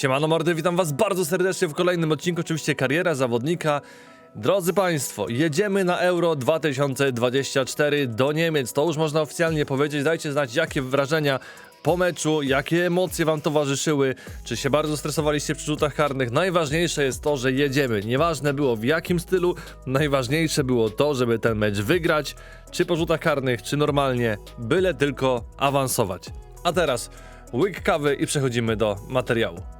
Siemano mordy, witam was bardzo serdecznie w kolejnym odcinku, oczywiście kariera zawodnika. Drodzy Państwo, jedziemy na Euro 2024 do Niemiec, to już można oficjalnie powiedzieć. Dajcie znać, jakie wrażenia po meczu, jakie emocje wam towarzyszyły, czy się bardzo stresowaliście przy rzutach karnych. Najważniejsze jest to, że jedziemy. Nieważne było w jakim stylu, najważniejsze było to, żeby ten mecz wygrać, czy po rzutach karnych, czy normalnie, byle tylko awansować. A teraz łyk kawy i przechodzimy do materiału.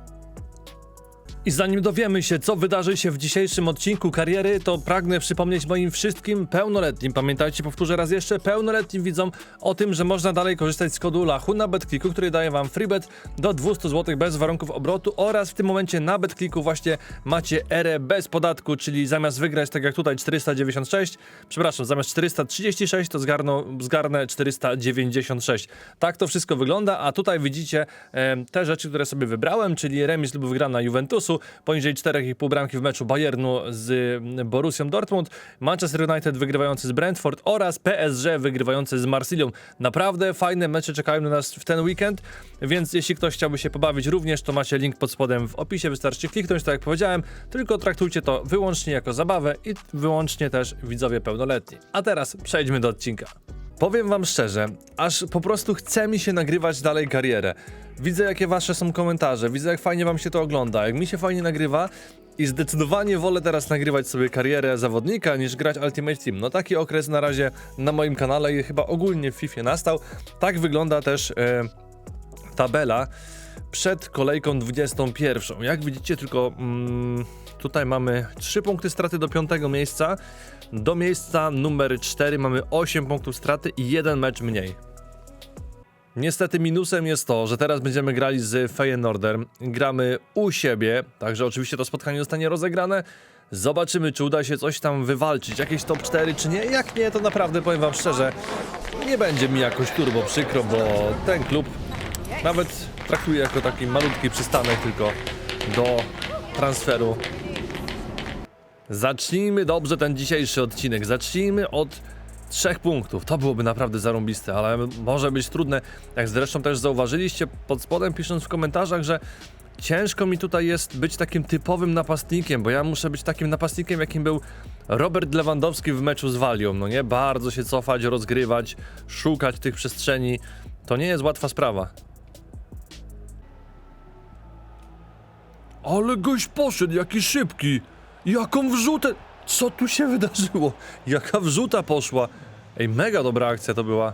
I zanim dowiemy się, co wydarzy się w dzisiejszym odcinku kariery, to pragnę przypomnieć moim wszystkim pełnoletnim, pamiętajcie, powtórzę raz jeszcze, pełnoletnim widzom o tym, że można dalej korzystać z kodu LACHU na BetClicku, który daje wam freebet do 200 zł bez warunków obrotu. Oraz w tym momencie na BetClicku właśnie macie erę bez podatku, czyli zamiast wygrać tak jak tutaj 496, przepraszam, zamiast 436 to zgarną, zgarnę 496. Tak to wszystko wygląda, a tutaj widzicie em, te rzeczy, które sobie wybrałem, czyli remis lub wygrana Juventusu, poniżej 4,5 bramki w meczu Bayernu z mm, Borussią Dortmund, Manchester United wygrywający z Brentford oraz PSG wygrywający z Marsylią. Naprawdę fajne mecze czekają na nas w ten weekend, więc jeśli ktoś chciałby się pobawić również, to macie link pod spodem w opisie, wystarczy kliknąć, tak jak powiedziałem, tylko traktujcie to wyłącznie jako zabawę i wyłącznie też widzowie pełnoletni. A teraz przejdźmy do odcinka. Powiem wam szczerze, aż po prostu chce mi się nagrywać dalej karierę. Widzę jakie wasze są komentarze, widzę jak fajnie wam się to ogląda, jak mi się fajnie nagrywa i zdecydowanie wolę teraz nagrywać sobie karierę zawodnika niż grać Ultimate Team. No taki okres na razie na moim kanale i chyba ogólnie w FIFA nastał. Tak wygląda też e, tabela przed kolejką 21. Jak widzicie, tylko mm, tutaj mamy 3 punkty straty do piątego miejsca. Do miejsca numer 4 mamy 8 punktów straty i jeden mecz mniej. Niestety minusem jest to, że teraz będziemy grali z Feyenoordem. Gramy u siebie, także oczywiście to spotkanie zostanie rozegrane. Zobaczymy, czy uda się coś tam wywalczyć, jakieś top 4 czy nie. Jak nie, to naprawdę powiem wam szczerze, nie będzie mi jakoś turbo przykro, bo ten klub nawet traktuję jako taki malutki przystanek tylko do transferu. Zacznijmy dobrze ten dzisiejszy odcinek. Zacznijmy od trzech punktów. To byłoby naprawdę zarąbiste, ale może być trudne. Jak zresztą też zauważyliście pod spodem, pisząc w komentarzach, że ciężko mi tutaj jest być takim typowym napastnikiem, bo ja muszę być takim napastnikiem, jakim był Robert Lewandowski w meczu z Walią. No nie, bardzo się cofać, rozgrywać, szukać tych przestrzeni. To nie jest łatwa sprawa. Ale goś poszedł, jaki szybki. Jaką wrzutę. Co tu się wydarzyło? Jaka wrzuta poszła. Ej, mega dobra akcja to była.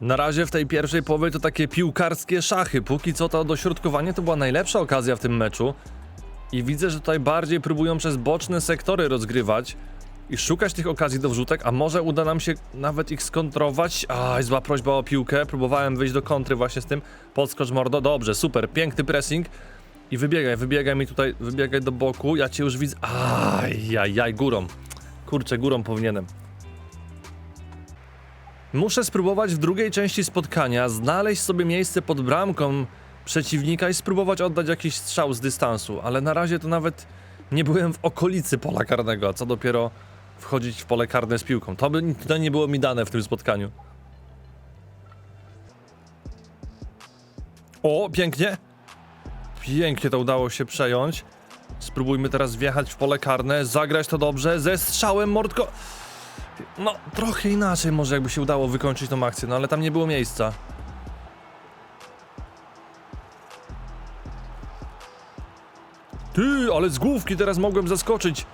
Na razie w tej pierwszej połowie to takie piłkarskie szachy. Póki co to dośrodkowanie to była najlepsza okazja w tym meczu. I widzę, że tutaj bardziej próbują przez boczne sektory rozgrywać i szukać tych okazji do wrzutek, a może uda nam się nawet ich skontrować. Aj, zła prośba o piłkę. Próbowałem wyjść do kontry właśnie z tym. Podskocz mordo. Dobrze, super. Piękny pressing. I wybiegaj, wybiegaj mi tutaj, wybiegaj do boku. Ja cię już widzę. Aj, jaj, jaj, górą. Kurczę, górą powinienem. Muszę spróbować w drugiej części spotkania znaleźć sobie miejsce pod bramką przeciwnika i spróbować oddać jakiś strzał z dystansu, ale na razie to nawet nie byłem w okolicy pola karnego, a co dopiero wchodzić w pole karne z piłką. To by to nie było mi dane w tym spotkaniu. O, pięknie. Pięknie to udało się przejąć. Spróbujmy teraz wjechać w pole karne, zagrać to dobrze, ze strzałem mordko... No, trochę inaczej może jakby się udało wykończyć tą akcję, no ale tam nie było miejsca. Ty, ale z główki teraz mogłem zaskoczyć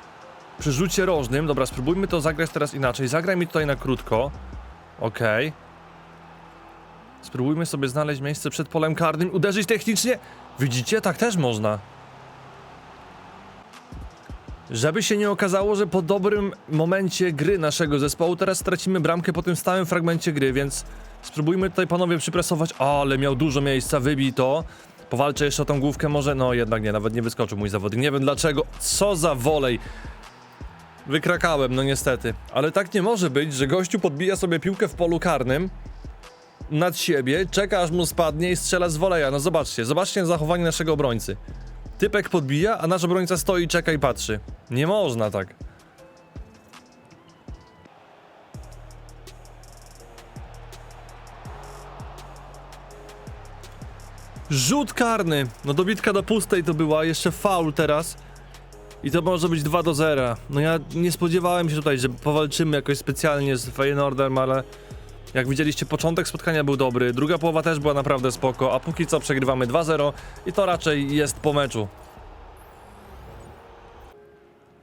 przy rzucie rożnym. Dobra, spróbujmy to zagrać teraz inaczej. Zagraj mi tutaj na krótko. Okej. Spróbujmy sobie znaleźć miejsce przed polem karnym, uderzyć technicznie. Widzicie? Tak też można. Żeby się nie okazało, że po dobrym momencie gry naszego zespołu teraz stracimy bramkę po tym stałym fragmencie gry, więc spróbujmy tutaj panowie przypresować. Ale miał dużo miejsca, wybij to. Powalczę jeszcze o tą główkę, może? No jednak nie, nawet nie wyskoczył mój zawodnik. Nie wiem dlaczego. Co za wolej. Wykrakałem, no niestety. Ale tak nie może być, że gościu podbija sobie piłkę w polu karnym nad siebie, czeka aż mu spadnie i strzela z woleja. No zobaczcie, zobaczcie zachowanie naszego obrońcy. Typek podbija, a nasz obrońca stoi, czeka i patrzy. Nie można tak. Rzut karny. No dobitka do pustej to była, jeszcze faul teraz. I to może być 2 do 0. No ja nie spodziewałem się tutaj, że powalczymy jakoś specjalnie z Feyenoordem, ale jak widzieliście, początek spotkania był dobry, druga połowa też była naprawdę spoko, a póki co przegrywamy 2-0 i to raczej jest po meczu.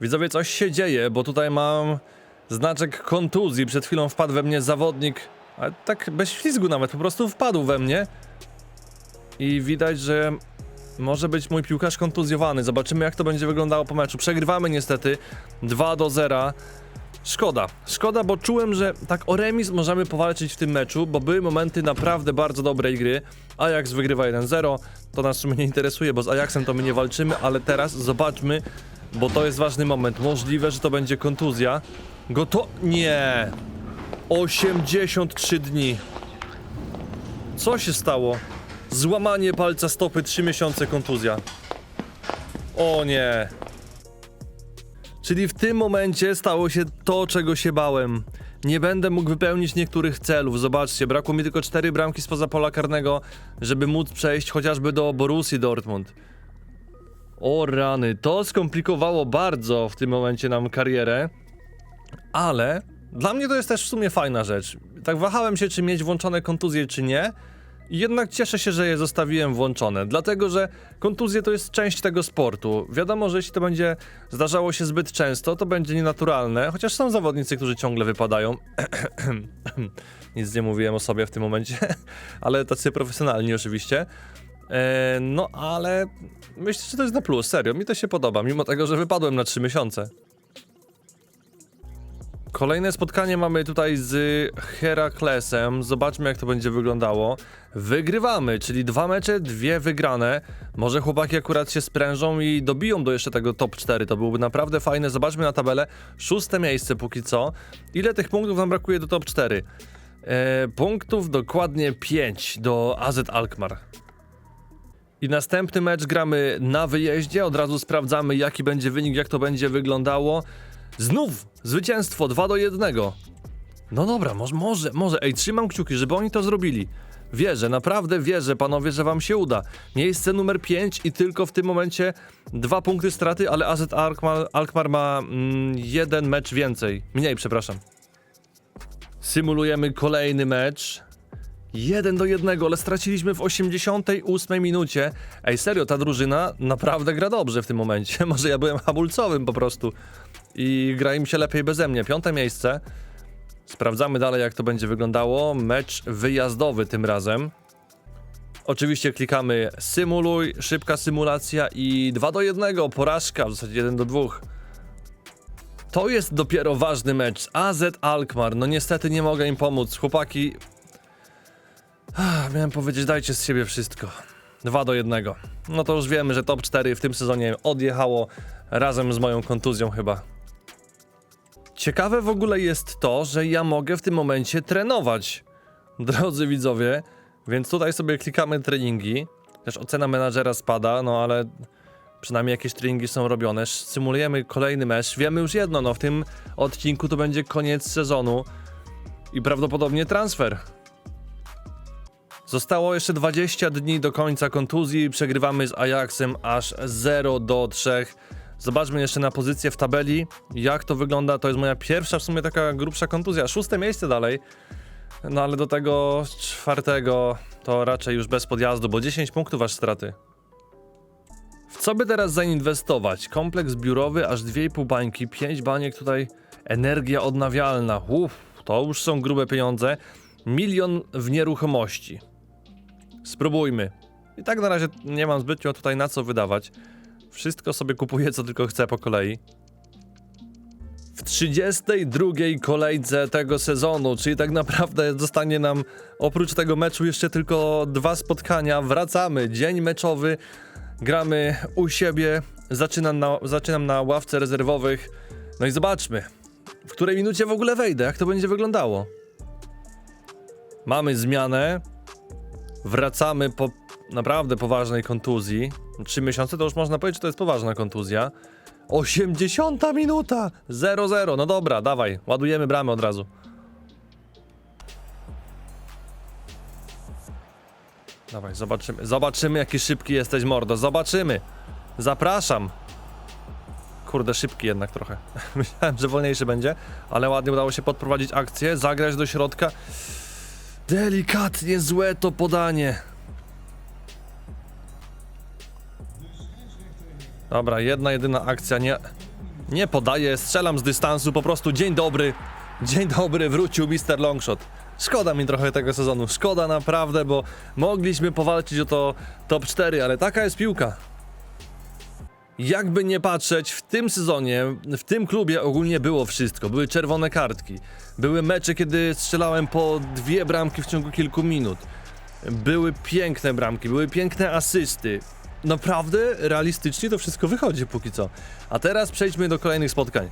Widzowie, coś się dzieje, bo tutaj mam znaczek kontuzji. Przed chwilą wpadł we mnie zawodnik, ale tak bez ślizgu nawet, po prostu wpadł we mnie. I widać, że może być mój piłkarz kontuzjowany. Zobaczymy, jak to będzie wyglądało po meczu. Przegrywamy niestety 2 do 0. Szkoda, szkoda, bo czułem, że tak o remis możemy powalczyć w tym meczu, bo były momenty naprawdę bardzo dobrej gry. Ajax wygrywa 1-0, to nas w sumie nie interesuje, bo z Ajaxem to my nie walczymy, ale teraz zobaczmy, bo to jest ważny moment. Możliwe, że to będzie kontuzja. Goto... Nie! 83 dni. Co się stało? Złamanie palca stopy, 3 miesiące kontuzja. O nie. Czyli w tym momencie stało się to, czego się bałem. Nie będę mógł wypełnić niektórych celów. Zobaczcie, brakło mi tylko 4 bramki spoza pola karnego, żeby móc przejść chociażby do Borussii Dortmund. O rany, to skomplikowało bardzo w tym momencie nam karierę, ale dla mnie to jest też w sumie fajna rzecz. Tak wahałem się, czy mieć włączone kontuzje, czy nie. Jednak cieszę się, że je zostawiłem włączone, dlatego że kontuzje to jest część tego sportu. Wiadomo, że jeśli to będzie zdarzało się zbyt często, to będzie nienaturalne, chociaż są zawodnicy, którzy ciągle wypadają. Nic nie mówiłem o sobie w tym momencie, ale tacy profesjonalni oczywiście. E, no ale myślę, że to jest na plus, serio, mi to się podoba, mimo tego, że wypadłem na 3 miesiące. Kolejne spotkanie mamy tutaj z Heraklesem. Zobaczmy, jak to będzie wyglądało. Wygrywamy, czyli dwa mecze, dwie wygrane. Może chłopaki akurat się sprężą i dobiją do jeszcze tego top 4. To byłoby naprawdę fajne. Zobaczmy na tabelę. Szóste miejsce póki co. Ile tych punktów nam brakuje do top 4? E, punktów dokładnie 5 do AZ Alkmaar. I następny mecz gramy na wyjeździe. Od razu sprawdzamy, jaki będzie wynik, jak to będzie wyglądało. Znów zwycięstwo 2 do 1. No dobra, może, może, może. Ej, trzymam kciuki, żeby oni to zrobili. Wierzę, naprawdę wierzę, panowie, że wam się uda. Miejsce numer 5 i tylko w tym momencie dwa punkty straty, ale AZ Alkmaar, ma mm, jeden mecz więcej. Mniej, przepraszam. Symulujemy kolejny mecz. 1 do 1, ale straciliśmy w 88 minucie. Ej, serio, ta drużyna naprawdę gra dobrze w tym momencie. Może ja byłem hamulcowym po prostu. I gra im się lepiej beze mnie. Piąte miejsce. Sprawdzamy dalej, jak to będzie wyglądało. Mecz wyjazdowy tym razem. Oczywiście klikamy symuluj, szybka symulacja i 2 do 1, porażka, w zasadzie 1 do 2. To jest dopiero ważny mecz. AZ Alkmaar, no niestety nie mogę im pomóc. Chłopaki Ach, miałem powiedzieć, dajcie z siebie wszystko. 2 do 1. No to już wiemy, że top 4 w tym sezonie odjechało razem z moją kontuzją chyba. Ciekawe w ogóle jest to, że ja mogę w tym momencie trenować. Drodzy widzowie, więc tutaj sobie klikamy treningi. Też ocena menadżera spada, no ale przynajmniej jakieś treningi są robione. Symulujemy kolejny mecz. Wiemy już jedno, no w tym odcinku to będzie koniec sezonu i prawdopodobnie transfer. Zostało jeszcze 20 dni do końca kontuzji. Przegrywamy z Ajaxem aż 0 do 3. Zobaczmy jeszcze na pozycję w tabeli. Jak to wygląda? To jest moja pierwsza w sumie taka grubsza kontuzja. Szóste miejsce dalej. No ale do tego czwartego to raczej już bez podjazdu, bo 10 punktów aż straty. W co by teraz zainwestować? Kompleks biurowy, aż 2,5 bańki, 5 baniek tutaj, energia odnawialna. Uff, to już są grube pieniądze. Milion w nieruchomości. Spróbujmy. I tak na razie nie mam zbytnio tutaj na co wydawać. Wszystko sobie kupuję, co tylko chcę po kolei. W 32 kolejce tego sezonu, czyli tak naprawdę zostanie nam oprócz tego meczu jeszcze tylko dwa spotkania. Wracamy, dzień meczowy, gramy u siebie, zaczynam na, zaczynam na ławce rezerwowych. No i zobaczmy, w której minucie w ogóle wejdę, jak to będzie wyglądało. Mamy zmianę. Wracamy po naprawdę poważnej kontuzji. Trzy miesiące to już można powiedzieć, że to jest poważna kontuzja. 80 minuta! 0-0. No dobra, dawaj, ładujemy bramę od razu. Dawaj, zobaczymy. Zobaczymy, jaki szybki jesteś, mordo. Zobaczymy. Zapraszam. Kurde, szybki jednak trochę. Myślałem, że wolniejszy będzie, ale ładnie udało się podprowadzić akcję, zagrać do środka. Delikatnie złe to podanie. Dobra, jedna, jedyna akcja, nie, nie podaję, strzelam z dystansu, po prostu dzień dobry, dzień dobry, wrócił Mr. Longshot. Szkoda mi trochę tego sezonu, szkoda naprawdę, bo mogliśmy powalczyć o to top 4, ale taka jest piłka. Jakby nie patrzeć, w tym sezonie, w tym klubie ogólnie było wszystko. Były czerwone kartki, były mecze, kiedy strzelałem po dwie bramki w ciągu kilku minut. Były piękne bramki, były piękne asysty. Naprawdę, realistycznie to wszystko wychodzi póki co. A teraz przejdźmy do kolejnych spotkań.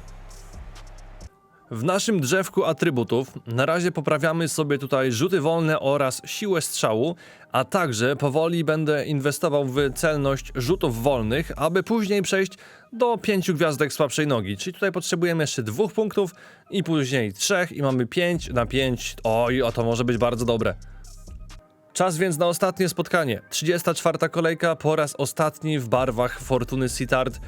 W naszym drzewku atrybutów na razie poprawiamy sobie tutaj rzuty wolne oraz siłę strzału, a także powoli będę inwestował w celność rzutów wolnych, aby później przejść do pięciu gwiazdek słabszej nogi. Czyli tutaj potrzebujemy jeszcze dwóch punktów i później trzech i mamy 5 na 5. Oj, o to może być bardzo dobre. Czas więc na ostatnie spotkanie. 34. kolejka po raz ostatni w barwach Fortuny Sitard.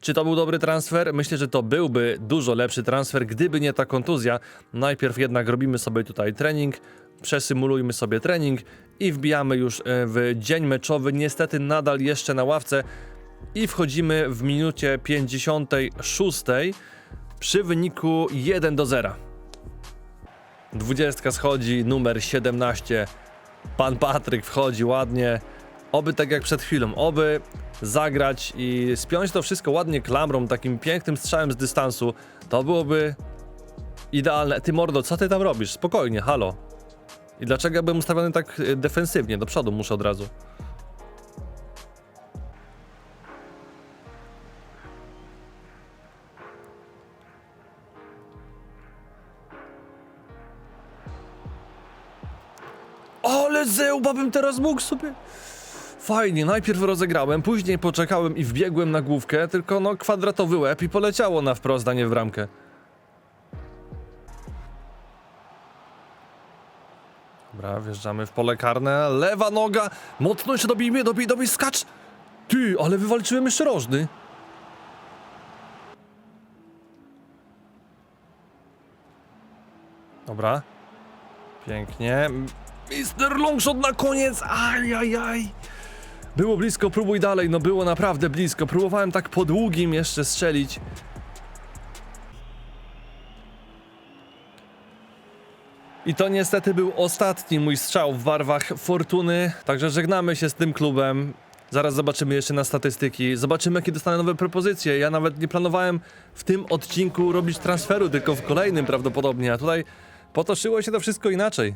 Czy to był dobry transfer? Myślę, że to byłby dużo lepszy transfer, gdyby nie ta kontuzja. Najpierw jednak robimy sobie tutaj trening, przesymulujmy sobie trening i wbijamy już e, w dzień meczowy. Niestety nadal jeszcze na ławce i wchodzimy w minucie 56 przy wyniku 1 do 0. 20 schodzi, numer 17. Pan Patryk wchodzi ładnie. Oby tak jak przed chwilą, oby zagrać i spiąć to wszystko ładnie klamrą, takim pięknym strzałem z dystansu. To byłoby idealne. Ty mordo, co ty tam robisz? Spokojnie, halo. I dlaczego ja byłem ustawiony tak defensywnie? Do przodu muszę od razu. Ale zełba bym teraz mógł sobie... Fajnie, najpierw rozegrałem, później poczekałem i wbiegłem na główkę, tylko no kwadratowy łeb i poleciało na wprost, a nie w bramkę. Dobra, wjeżdżamy w pole karne, lewa noga, mocno jeszcze dobijmy, dobij, dobij, skacz! Ty, ale wywalczyłem jeszcze rożny. Dobra. Pięknie. Mister Longshot na koniec! Ajajaj! Było blisko, próbuj dalej, no było naprawdę blisko. Próbowałem tak po długim jeszcze strzelić. I to niestety był ostatni mój strzał w barwach Fortuny, także żegnamy się z tym klubem. Zaraz zobaczymy jeszcze na statystyki, zobaczymy jakie dostanę nowe propozycje. Ja nawet nie planowałem w tym odcinku robić transferu, tylko w kolejnym prawdopodobnie, a tutaj potoczyło się to wszystko inaczej.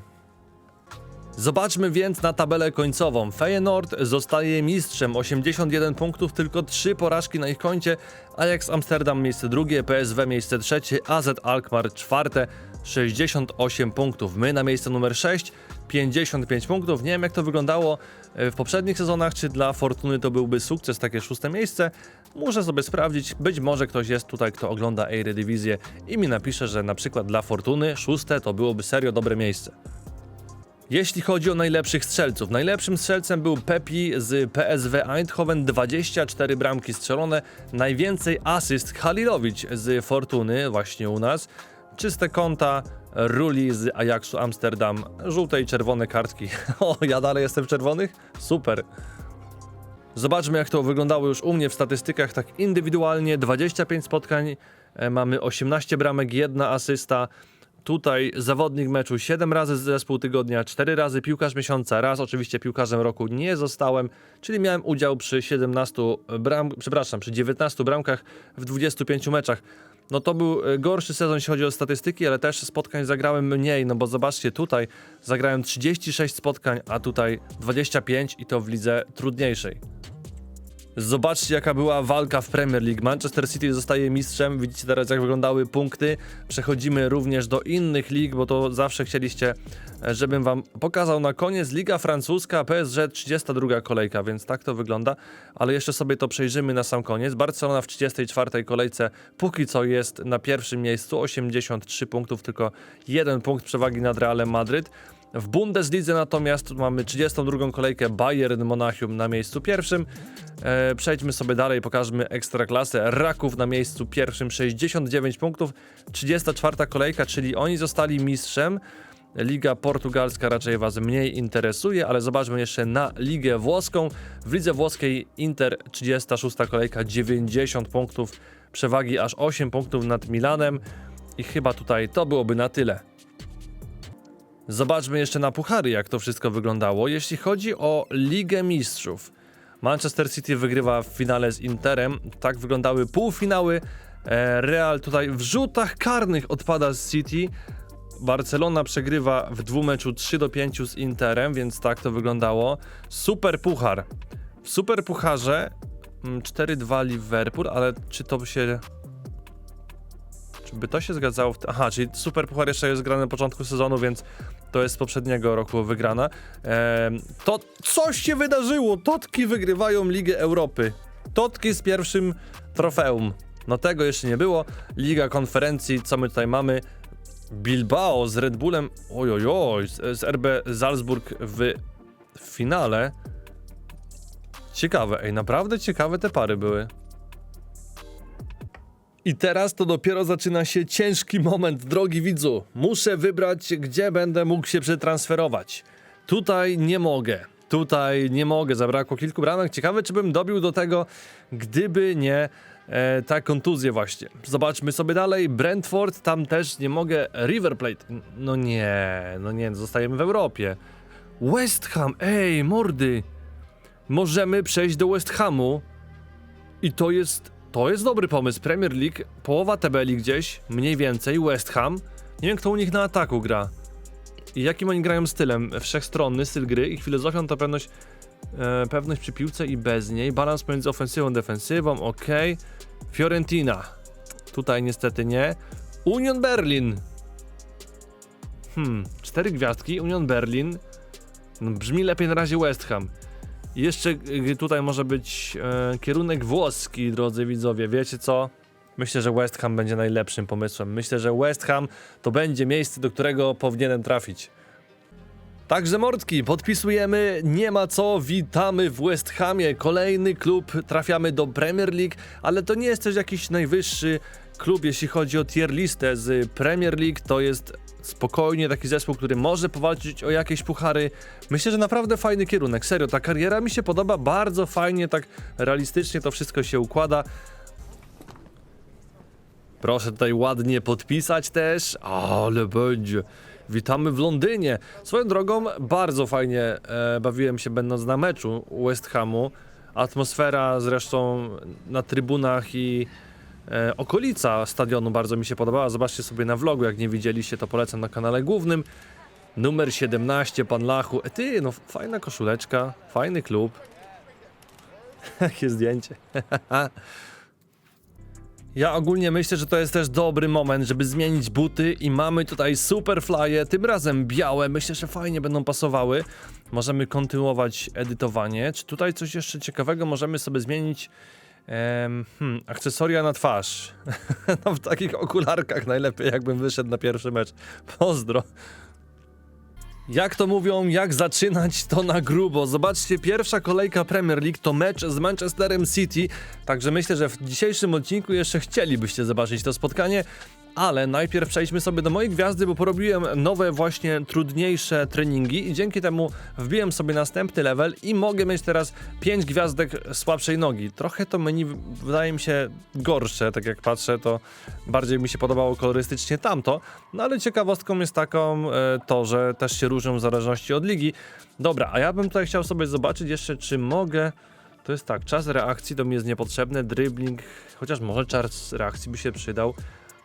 Zobaczmy więc na tabelę końcową. Feyenoord zostaje mistrzem, 81 punktów, tylko 3 porażki na ich koncie. Ajax Amsterdam miejsce drugie, PSW miejsce trzecie, AZ Alkmaar czwarte, 68 punktów. My na miejsce numer 6, 55 punktów. Nie wiem jak to wyglądało e, w poprzednich sezonach, czy dla Fortuny to byłby sukces, takie szóste miejsce. Muszę sobie sprawdzić, być może ktoś jest tutaj, kto ogląda Eredivisie i mi napisze, że na przykład dla Fortuny szóste to byłoby serio dobre miejsce. Jeśli chodzi o najlepszych strzelców, najlepszym strzelcem był Pepi z PSW Eindhoven, 24 bramki strzelone, najwięcej asyst Halilowicz z Fortuny, właśnie u nas, czyste konta Ruli z Ajaxu Amsterdam, żółte i czerwone kartki. O, ja dalej jestem w czerwonych? Super. Zobaczmy jak to wyglądało już u mnie w statystykach tak indywidualnie, 25 spotkań, e, mamy 18 bramek, jedna asysta, Tutaj zawodnik meczu 7 razy zespół tygodnia, 4 razy piłkarz miesiąca, raz oczywiście piłkarzem roku nie zostałem, czyli miałem udział przy 17 bram, przepraszam, przy 19 bramkach w 25 meczach. No to był e, gorszy sezon, jeśli chodzi o statystyki, ale też spotkań zagrałem mniej, no bo zobaczcie, tutaj zagrałem 36 spotkań, a tutaj 25 i to w lidze trudniejszej. Zobaczcie, jaka była walka w Premier League. Manchester City zostaje mistrzem. Widzicie teraz, jak wyglądały punkty. Przechodzimy również do innych lig, bo to zawsze chcieliście, e, żebym wam pokazał na koniec. Liga francuska, PSG 32 kolejka, więc tak to wygląda. Ale jeszcze sobie to przejrzymy na sam koniec. Barcelona w 34 kolejce póki co jest na pierwszym miejscu, 83 punktów, tylko jeden punkt przewagi nad Realem Madryt. W Bundeslidze natomiast mamy 32 kolejkę Bayern Monachium na miejscu pierwszym. E, przejdźmy sobie dalej, pokażmy ekstraklasę. Raków na miejscu pierwszym 69 punktów. 34 kolejka, czyli oni zostali mistrzem. Liga portugalska raczej Was mniej interesuje, ale zobaczmy jeszcze na Ligę Włoską. W Lidze Włoskiej Inter 36 kolejka 90 punktów, przewagi aż 8 punktów nad Milanem i chyba tutaj to byłoby na tyle. Zobaczmy jeszcze na puchary, jak to wszystko wyglądało. Jeśli chodzi o Ligę Mistrzów, Manchester City wygrywa w finale z Interem. Tak wyglądały półfinały. E, Real tutaj w rzutach karnych odpada z City. Barcelona przegrywa w dwumeczu 3 do 5 z Interem, więc tak to wyglądało. Super puchar. W super pucharze mm, 4-2 Liverpool, ale czy to się czy by to się zgadzało? Aha, czyli Super Puchar jeszcze jest grany na początku sezonu, więc to jest z poprzedniego roku wygrana. To coś się wydarzyło. Totki wygrywają Ligę Europy. Totki z pierwszym trofeum. No tego jeszcze nie było. Liga konferencji, co my tutaj mamy? Bilbao z Red Bullem. Ojojoj, z, z RB Salzburg w finale. Ciekawe, ej, naprawdę ciekawe te pary były. I teraz to dopiero zaczyna się ciężki moment, drogi widzu. Muszę wybrać, gdzie będę mógł się przetransferować. Tutaj nie mogę. Tutaj nie mogę. Zabrakło kilku bramek. Ciekawe, czy bym dobił do tego, gdyby nie e, ta kontuzja właśnie. Zobaczmy sobie dalej. Brentford, tam też nie mogę. River Plate. No nie, no nie, zostajemy w Europie. West Ham, ej, mordy. Możemy przejść do West Hamu. I to jest to jest dobry pomysł. Premier League, połowa tabeli gdzieś, mniej więcej, West Ham. Nie wiem, kto u nich na ataku gra. I jakim oni grają stylem. Wszechstronny styl gry. Ich filozofią to pewność, e, pewność przy piłce i bez niej. Balans pomiędzy ofensywą a defensywą, ok. Fiorentina. Tutaj niestety nie. Union Berlin. Hmm, cztery gwiazdki. Union Berlin. No, brzmi lepiej na razie West Ham. Jeszcze tutaj może być e, kierunek włoski, drodzy widzowie. Wiecie co? Myślę, że West Ham będzie najlepszym pomysłem. Myślę, że West Ham to będzie miejsce, do którego powinienem trafić. Także Mordki, podpisujemy, nie ma co, witamy w West Hamie, kolejny klub, trafiamy do Premier League, ale to nie jest też jakiś najwyższy klub, jeśli chodzi o tier listę z Premier League, to jest spokojnie taki zespół, który może powalczyć o jakieś puchary. Myślę, że naprawdę fajny kierunek, serio, ta kariera mi się podoba, bardzo fajnie, tak realistycznie to wszystko się układa. Proszę tutaj ładnie podpisać też, ale będzie. Witamy w Londynie. Swoją drogą, bardzo fajnie e, bawiłem się będąc na meczu West Hamu. Atmosfera zresztą na trybunach i e, okolica stadionu bardzo mi się podobała. Zobaczcie sobie na vlogu, jak nie widzieliście, to polecam na kanale głównym. Numer 17, pan Lachu. E ty, no fajna koszuleczka, fajny klub. Jakie zdjęcie. Ja ogólnie myślę, że to jest też dobry moment, żeby zmienić buty i mamy tutaj super flye, tym razem białe, myślę, że fajnie będą pasowały. Możemy kontynuować edytowanie. Czy tutaj coś jeszcze ciekawego możemy sobie zmienić? Hmm, akcesoria na twarz. no w takich okularkach najlepiej jakbym wyszedł na pierwszy mecz. Pozdro. Jak to mówią, jak zaczynać to na grubo. Zobaczcie, pierwsza kolejka Premier League to mecz z Manchesterem City, także myślę, że w dzisiejszym odcinku jeszcze chcielibyście zobaczyć to spotkanie. Ale najpierw przejdźmy sobie do mojej gwiazdy, bo porobiłem nowe właśnie trudniejsze treningi i dzięki temu wbiłem sobie następny level i mogę mieć teraz 5 gwiazdek słabszej nogi. Trochę to menu wydaje mi się gorsze, tak jak patrzę, to bardziej mi się podobało kolorystycznie tamto, no ale ciekawostką jest taką e, to, że też się różnią w zależności od ligi. Dobra, a ja bym tutaj chciał sobie zobaczyć jeszcze, czy mogę... To jest tak, czas reakcji to mi jest niepotrzebny, dribbling, chociaż może czas reakcji by się przydał.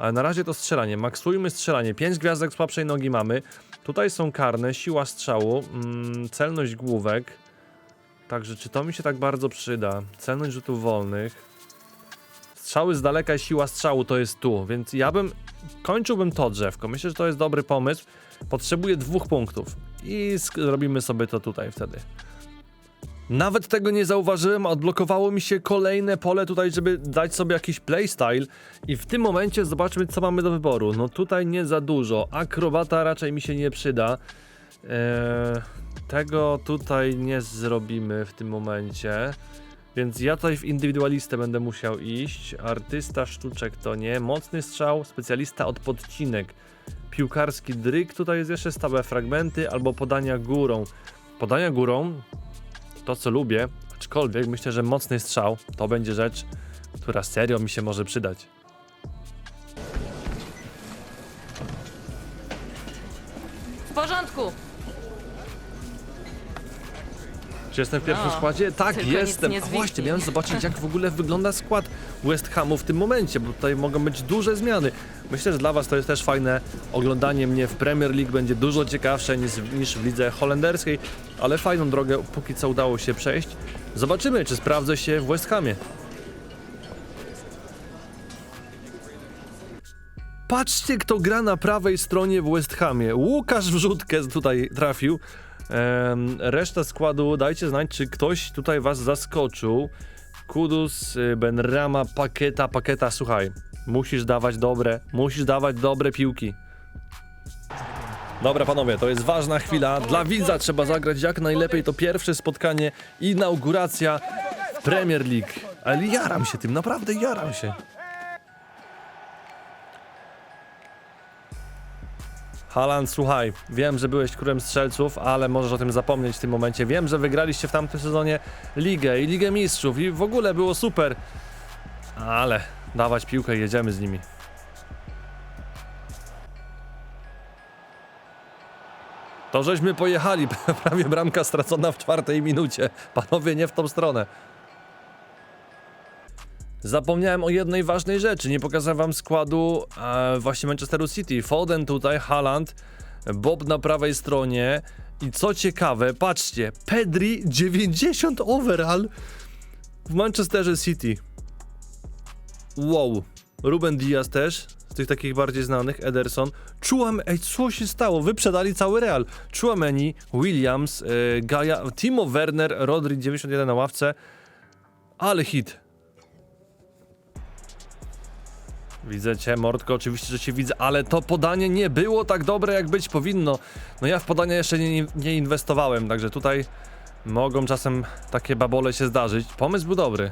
Ale na razie to strzelanie. Maksujmy strzelanie. 5 gwiazdek słabszej nogi mamy. Tutaj są karne, siła strzału, mm, celność główek. Także czy to mi się tak bardzo przyda? Celność rzutów wolnych. Strzały z daleka i siła strzału to jest tu, więc ja bym kończyłbym to drzewko. Myślę, że to jest dobry pomysł. Potrzebuję dwóch punktów i zrobimy sobie to tutaj wtedy. Nawet tego nie zauważyłem, odblokowało mi się kolejne pole tutaj, żeby dać sobie jakiś playstyle i w tym momencie zobaczmy co mamy do wyboru. No tutaj nie za dużo, akrobata raczej mi się nie przyda. Eee, tego tutaj nie zrobimy w tym momencie. Więc ja tutaj w indywidualistę będę musiał iść. Artysta sztuczek to nie. Mocny strzał, specjalista od podcinek. Piłkarski dryk, tutaj jest jeszcze stałe fragmenty, albo podania górą. Podania górą, to co lubię, aczkolwiek myślę, że mocny strzał to będzie rzecz, która serio mi się może przydać. W porządku. Czy jestem w pierwszym No, składzie? Tak, tylko nic jestem. nie A właśnie, miałem zobaczyć, jak w ogóle wygląda skład West Hamu w tym momencie, bo tutaj mogą być duże zmiany. Myślę, że dla Was to jest też fajne. Oglądanie mnie w Premier League będzie dużo ciekawsze niż, niż w lidze holenderskiej, ale fajną drogę póki co udało się przejść. Zobaczymy, czy sprawdzę się w West Hamie. Patrzcie, kto gra na prawej stronie w West Hamie. Łukasz Wrzutkę tutaj trafił. Reszta składu, dajcie znać, czy ktoś tutaj was zaskoczył. Kudus, y, Benrama, Paketa, Paketa, słuchaj. Musisz dawać dobre, musisz dawać dobre piłki. Dobra panowie, to jest ważna chwila. Dla widza trzeba zagrać jak najlepiej. To pierwsze spotkanie, inauguracja Premier League. Ale jaram się tym, naprawdę jaram się. Halan, słuchaj, wiem, że byłeś królem strzelców, ale możesz o tym zapomnieć w tym momencie. Wiem, że wygraliście w tamtym sezonie Ligę i Ligę Mistrzów i w ogóle było super. Ale dawać piłkę jedziemy z nimi. To żeśmy pojechali, prawie bramka stracona w czwartej minucie. Panowie, nie w tą stronę. Zapomniałem o jednej ważnej rzeczy, nie pokazałem wam składu e, właśnie Manchesteru City. Foden tutaj, Haaland, Bob na prawej stronie i co ciekawe, patrzcie, Pedri 90 overall w Manchesterze City. Wow, Ruben Diaz też, z tych takich bardziej znanych, Ederson. Czułam, ej, co się stało? Wyprzedali cały Real. Chouameni, Williams, e, Gaia, Timo Werner, Rodri 91 na ławce, ale hit. Widzę cię, Mordko, oczywiście, że cię widzę, ale to podanie nie było tak dobre, jak być powinno. No ja w podania jeszcze nie, nie inwestowałem, także tutaj mogą czasem takie babole się zdarzyć. Pomysł był dobry.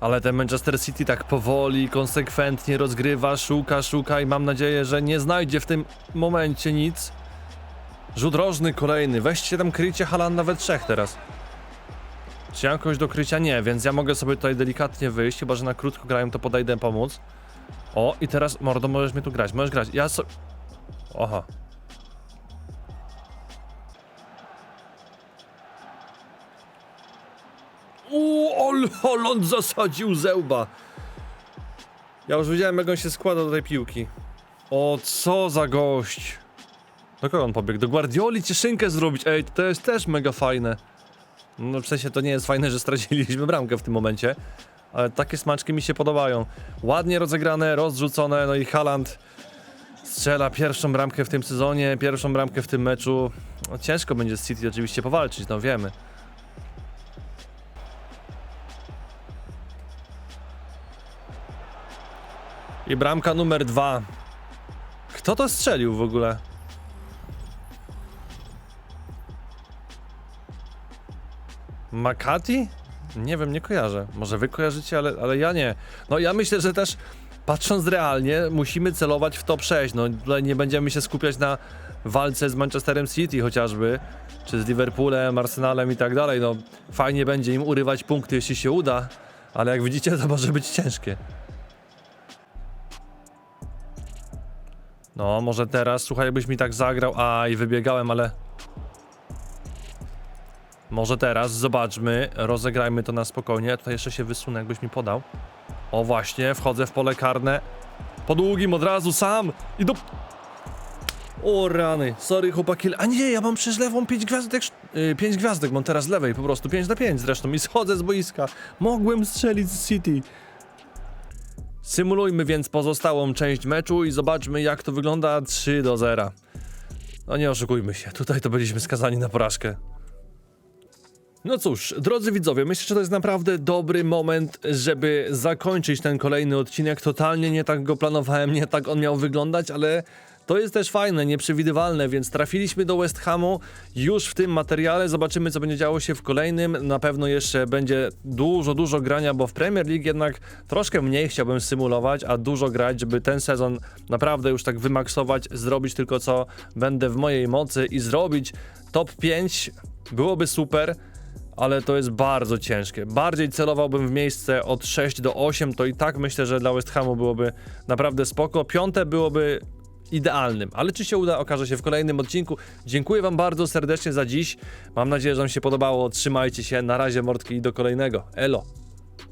Ale ten Manchester City tak powoli, konsekwentnie rozgrywa, szuka, szuka i mam nadzieję, że nie znajdzie w tym momencie nic. Rzut rożny kolejny, weźcie tam kryjcie Halanda we trzech teraz. Czy ja do krycia? Nie, więc ja mogę sobie tutaj delikatnie wyjść, chyba że na krótko grają, to podejdę pomóc. O, i teraz, mordo, możesz mnie tu grać, możesz grać. Ja so... Oha. Uuu, ol, Holland zasadził zełba. Ja już wiedziałem, jak on się składa do tej piłki. O, co za gość. Do kogo on pobiegł? Do Guardioli cieszynkę zrobić. Ej, to jest też mega fajne. No w sensie to nie jest fajne, że straciliśmy bramkę w tym momencie. Ale takie smaczki mi się podobają. Ładnie rozegrane, rozrzucone, no i Haaland strzela pierwszą bramkę w tym sezonie, pierwszą bramkę w tym meczu. No, ciężko będzie z City oczywiście powalczyć, no wiemy. I bramka numer dwa. Kto to strzelił w ogóle? Makati? Nie wiem, nie kojarzę. Może wy kojarzycie, ale, ale ja nie. No ja myślę, że też patrząc realnie, musimy celować w top 6. No nie będziemy się skupiać na walce z Manchesterem City chociażby, czy z Liverpoolem, Arsenalem i tak dalej. No fajnie będzie im urywać punkty, jeśli się uda, ale jak widzicie, to może być ciężkie. No, może teraz, słuchaj, jakbyś mi tak zagrał, a i wybiegałem, ale może teraz, zobaczmy, rozegrajmy to na spokojnie. Ja tutaj jeszcze się wysunę, jakbyś mi podał. O właśnie, wchodzę w pole karne. Po długim od razu sam i do... O rany, sorry chłopaki, a nie, ja mam przecież lewą 5 gwiazdek, yy, 5 gwiazdek, mam teraz lewej po prostu, 5 na 5 zresztą i schodzę z boiska. Mogłem strzelić z City. Symulujmy więc pozostałą część meczu i zobaczmy jak to wygląda 3 do 0. No nie oszukujmy się, tutaj to byliśmy skazani na porażkę. No cóż, drodzy widzowie, myślę, że to jest naprawdę dobry moment, żeby zakończyć ten kolejny odcinek. Totalnie nie tak go planowałem, nie tak on miał wyglądać, ale to jest też fajne, nieprzewidywalne, więc trafiliśmy do West Hamu już w tym materiale. Zobaczymy, co będzie działo się w kolejnym. Na pewno jeszcze będzie dużo, dużo grania, bo w Premier League jednak troszkę mniej chciałbym symulować, a dużo grać, żeby ten sezon naprawdę już tak wymaksować, zrobić tylko co będę w mojej mocy i zrobić top 5. Byłoby super ale to jest bardzo ciężkie. Bardziej celowałbym w miejsce od 6 do 8, to i tak myślę, że dla West Hamu byłoby naprawdę spoko. Piąte byłoby idealnym, ale czy się uda, okaże się w kolejnym odcinku. Dziękuję wam bardzo serdecznie za dziś. Mam nadzieję, że wam się podobało. Trzymajcie się. Na razie, mordki i do kolejnego. Elo.